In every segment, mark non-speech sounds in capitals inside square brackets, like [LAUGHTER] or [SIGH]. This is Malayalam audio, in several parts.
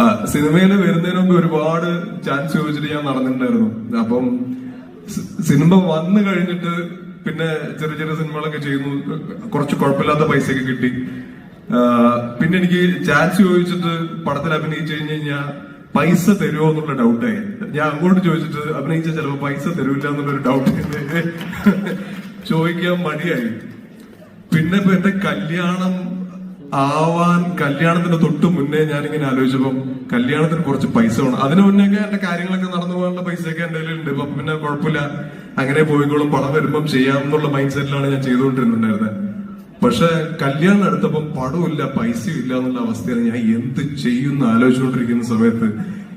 ആ സിനിമയിൽ വരുന്നതിന് മുമ്പ് ഒരുപാട് ചാൻസ് ചോദിച്ചിട്ട് ഞാൻ നടന്നിട്ടുണ്ടായിരുന്നു. അപ്പം സിനിമ വന്നു കഴിഞ്ഞിട്ട് പിന്നെ ചെറിയ ചെറിയ സിനിമകളൊക്കെ ചെയ്യുന്നു. കുറച്ച് കുഴപ്പമില്ലാത്ത പൈസയൊക്കെ കിട്ടി. പിന്നെ എനിക്ക് ചാൻസ് ചോദിച്ചിട്ട് പടത്തിൽ അഭിനയിച്ചു കഴിഞ്ഞു കഴിഞ്ഞാൽ പൈസ തരുമോ എന്നുള്ള ഡൗട്ടായി ഞാൻ അങ്ങോട്ട് ചോദിച്ചിട്ട് അഭിനയിച്ച ചിലപ്പോൾ പൈസ തരൂല്ല എന്നുള്ളൊരു ഡൗട്ട് [LAUGHS] ചോദിക്കാൻ മടിയായി. പിന്നെ ഇപ്പൊ എന്റെ കല്യാണം ആവാൻ കല്യാണത്തിന്റെ തൊട്ട് മുന്നേ ഞാനിങ്ങനെ ആലോചിച്ചപ്പം കല്യാണത്തിന് കുറച്ച് പൈസ വേണം. അതിനു മുന്നേക്കെ എന്റെ കാര്യങ്ങളൊക്കെ നടന്നു പോകാനുള്ള പൈസയൊക്കെ എന്റെ കയ്യിലുണ്ട്. അപ്പൊ പിന്നെ കുഴപ്പമില്ല. അങ്ങനെ പോയിക്കോളും. പടം വരുമ്പം ചെയ്യാം എന്നുള്ള മൈൻഡ് സെറ്റിലാണ് ഞാൻ ചെയ്തുകൊണ്ടിരുന്നുണ്ടായിരുന്നത് പക്ഷെ കല്യാണം എടുത്തപ്പം പണമില്ല പൈസയും ഇല്ല എന്നുള്ള അവസ്ഥയാണ് ഞാൻ എന്ത് ചെയ്യുന്ന ആലോചിച്ചുകൊണ്ടിരിക്കുന്ന സമയത്ത്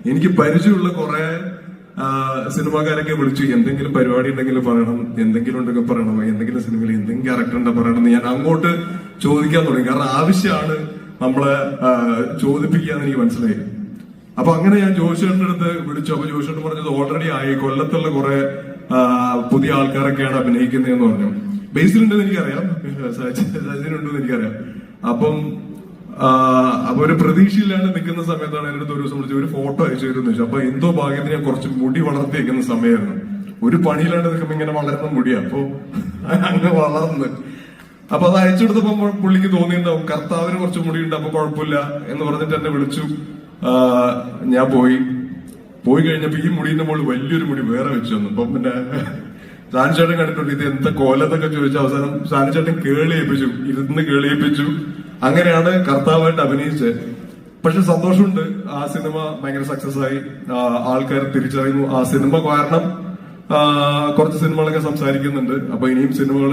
എനിക്ക് പരിചയമുള്ള കുറെ സിനിമാക്കാരൊക്കെ വിളിച്ചു. എന്തെങ്കിലും പരിപാടി ഉണ്ടെങ്കിൽ പറയണം. എന്തെങ്കിലും ഉണ്ടെങ്കിൽ പറയണം. എന്തെങ്കിലും സിനിമയിൽ എന്തെങ്കിലും ക്യാരക്ടർ ഉണ്ടെങ്കിൽ പറയണം ഞാൻ അങ്ങോട്ട് ചോദിക്കാൻ തുടങ്ങി. കാരണം ആവശ്യമാണ് നമ്മളെ ആ, ചോദിപ്പിക്കാന്ന് എനിക്ക് മനസ്സിലായി. അപ്പൊ അങ്ങനെ ഞാൻ ജോഷിയുടെ അടുത്ത് വിളിച്ചു. അപ്പൊ ജോഷിയുടെ പറഞ്ഞത് ഓൾറെഡി ആയി. കൊല്ലത്തുള്ള കുറെ പുതിയ ആൾക്കാരൊക്കെയാണ് അഭിനയിക്കുന്നതെന്ന് പറഞ്ഞു. ബേസിൽ ബേസിലുണ്ടെന്ന് എനിക്കറിയാം. സജിനുണ്ടെന്ന് എനിക്കറിയാം. അപ്പം അപ്പൊ ഒരു പ്രതീക്ഷയില്ലാണ്ട് നിൽക്കുന്ന സമയത്താണ് എന്റെ അടുത്ത് ഒരു ദിവസം വിളിച്ച് ഒരു ഫോട്ടോ അയച്ചു ചോദിച്ചു. അപ്പൊ എന്തോ ഭാഗ്യത്തിന് ഞാൻ കുറച്ച് മുടി വളർത്തി വെക്കുന്ന സമയമായിരുന്നു. ഒരു പണിയിലാണ്ട് നിൽക്കുമ്പോൾ ഇങ്ങനെ വളരുന്ന മുടിയാ. അപ്പൊ [LAUGHS] അങ്ങനെ വളർന്ന്. അപ്പൊ അത് അയച്ചു കൊടുത്തപ്പോ പുള്ളിക്ക് തോന്നിയിട്ടുണ്ടാവും കർത്താവിന് കുറച്ച് മുടിയുണ്ട് അപ്പൊ കുഴപ്പമില്ല എന്ന് പറഞ്ഞിട്ട് എന്നെ വിളിച്ചു. ഞാൻ പോയി. പോയി കഴിഞ്ഞപ്പോ ഈ മുടിന്റെ മുകളിൽ വലിയൊരു മുടി വേറെ വെച്ചു തന്നു അപ്പം പിന്നെ സാനിച്ചേട്ടൻ കണ്ടിട്ടുണ്ട് ഇത് എന്താ കോലത്തൊക്കെ ചോദിച്ച അവസാനം സാനിച്ചേട്ടൻ കേളിയേപ്പിച്ചു ഇരുന്ന് കേളിയേപ്പിച്ചു അങ്ങനെയാണ് കർത്താവായിട്ട് അഭിനയിച്ചത്. പക്ഷെ സന്തോഷമുണ്ട്. ആ സിനിമ ഭയങ്കര സക്സസ് ആയി. ആൾക്കാർ തിരിച്ചറിയുന്നു. ആ സിനിമ കാരണം കുറച്ച് സിനിമകളൊക്കെ സംസാരിക്കുന്നുണ്ട്. അപ്പൊ ഇനിയും സിനിമകൾ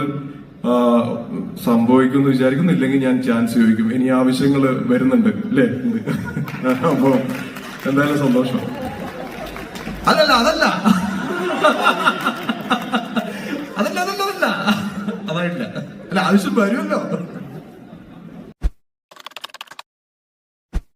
സംഭവിക്കുമെന്ന് വിചാരിക്കുന്നില്ലെങ്കിൽ ഞാൻ ചാൻസ് ചോദിക്കും. ഇനി ആവശ്യങ്ങൾ വരുന്നുണ്ട് അല്ലേ? [LAUGHS] അപ്പൊ എന്തായാലും സന്തോഷം. അതല്ല അതല്ല. അതല്ല അതല്ല അതല്ല. അതായിട്ടില്ല. അല്ല ആവശ്യം വരുമല്ലോ.